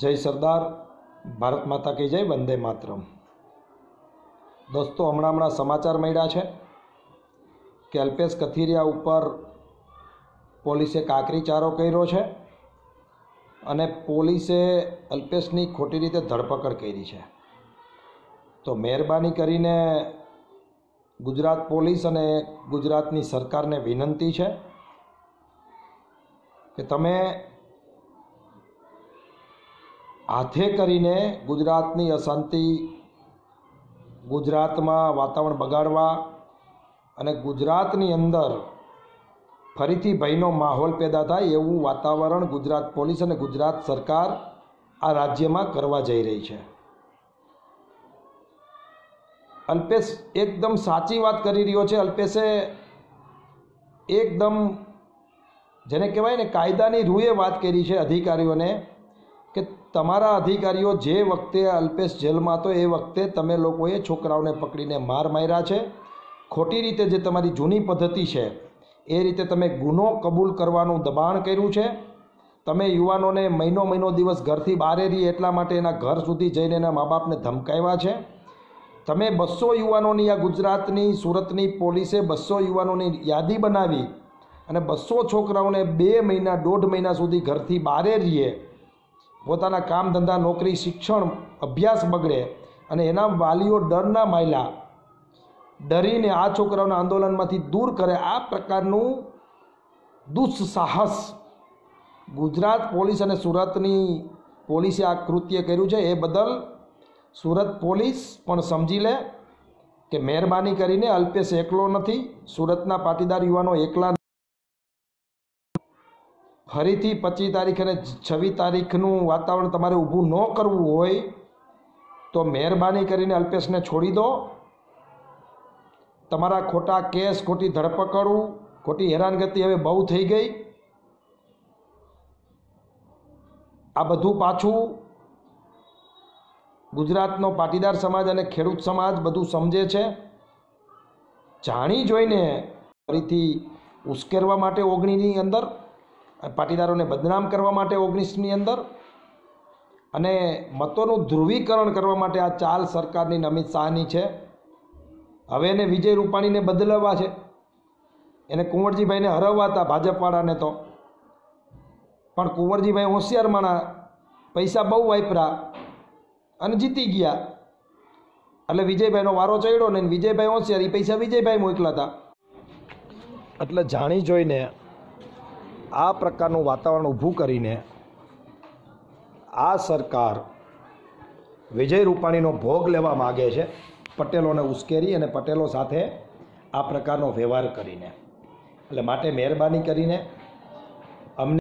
જય સરદાર, ભારત માતા કી જય, વંદે માતરમ. દોસ્તો, હમણાં હમણાં સમાચાર મળ્યા છે કે અલ્પેશ કથિરિયા ઉપર પોલીસે કાકરીચારો કર્યો છે અને પોલીસે અલ્પેશની ખોટી રીતે ધરપકડ કરી છે. તો મહેરબાની કરીને ગુજરાત પોલીસ અને ગુજરાતની સરકારને વિનંતી છે કે તમે હાથે કરીને ગુજરાતની અશાંતિ, ગુજરાતમાં વાતાવરણ બગાડવા અને ગુજરાતની અંદર ફરીથી ભયનો માહોલ પેદા થાય એવું વાતાવરણ ગુજરાત પોલીસ અને ગુજરાત સરકાર આ રાજ્યમાં કરવા જઈ રહી છે. અલ્પેશ એકદમ સાચી વાત કરી રહ્યો છે. અલ્પેશે એકદમ જેને કહેવાય ને કાયદાની રૂએ વાત કરી છે અધિકારીઓને. કે તમારા અધિકારીઓ જે વખતે અલ્પેશ જેલમાં હતો એ વખતે તમે લોકોએ છોકરાઓને પકડીને માર માર્યા છે? ખોટી રીતે જે તમારી જૂની પદ્ધતિ છે, એ રીતે તમે ગુનો કબૂલ કરવાનું દબાણ કર્યું છે? તમે યુવાનોને મહિનો મહિનો દિવસ ઘરથી બહાર રહી એટલા માટે એના ઘર સુધી જઈને એના મા બાપને ધમકાવ્યા છે? તમે બસો યુવાનોની આ ગુજરાતની સુરતની પોલીસે બસો યુવાનોની યાદી બનાવી અને બસો છોકરાઓને બે મહિના, દોઢ મહિના સુધી ઘરથી બહારે રહીએ પોતાના કામ ધંધા નોકરી, શિક્ષણ, અભ્યાસ બગડે અને એના વાલીઓ ડરના માયલા. ડરીને આ છોકરાઓના આંદોલનમાંથી દૂર કરે. આ પ્રકારનું દુસ્સાહસ ગુજરાત પોલીસ અને સુરતની પોલીસે આ કૃત્ય કર્યું છે. એ બદલ સુરત પોલીસ પણ સમજી લે કે મહેરબાની કરીને અલ્પેશ એકલો નથી. સુરતના પાટીદાર યુવાનો એકલા ફરીથી પચીસ તારીખ અને છવ્વીસ તારીખનું વાતાવરણ તમારે ઊભું ન કરવું હોય તો મહેરબાની કરીને અલ્પેશને છોડી દો. તમારા ખોટા કેસ, ખોટી ધરપકડવું ખોટી હેરાનગતિ હવે બહુ થઈ ગઈ. આ બધું પાછું ગુજરાતનો પાટીદાર સમાજ અને ખેડૂત સમાજ બધું સમજે છે. જાણી જોઈને ફરીથી ઉશ્કેરવા માટે ઓગણીની અંદર પાટીદારોને બદનામ કરવા માટે ઓગણીસની અંદર અને મતોનું ધ્રુવીકરણ કરવા માટે આ ચાલ સરકારની અમિત શાહની છે. હવે એને વિજય રૂપાણીને બદલાવવા છે. એને કુંવરજીભાઈને હરાવવા હતા ભાજપવાળાને તો. પણ કુંવરજીભાઈ હોશિયાર માણા પૈસા બહુ વાપરા અને જીતી ગયા. એટલે વિજયભાઈનો વારો ચડ્યો ને વિજયભાઈ હોશિયાર એ પૈસા વિજયભાઈ મોકલા હતા એટલે જાણી જોઈને આ પ્રકારનું વાતાવરણ ઊભું કરીને આ સરકાર વિજય રૂપાણીનો ભોગ લેવા માગે છે, પટેલોને ઉશ્કેરી અને પટેલો સાથે આ પ્રકારનો વ્યવહાર કરીને. એટલે માટે મહેરબાની કરીને અમને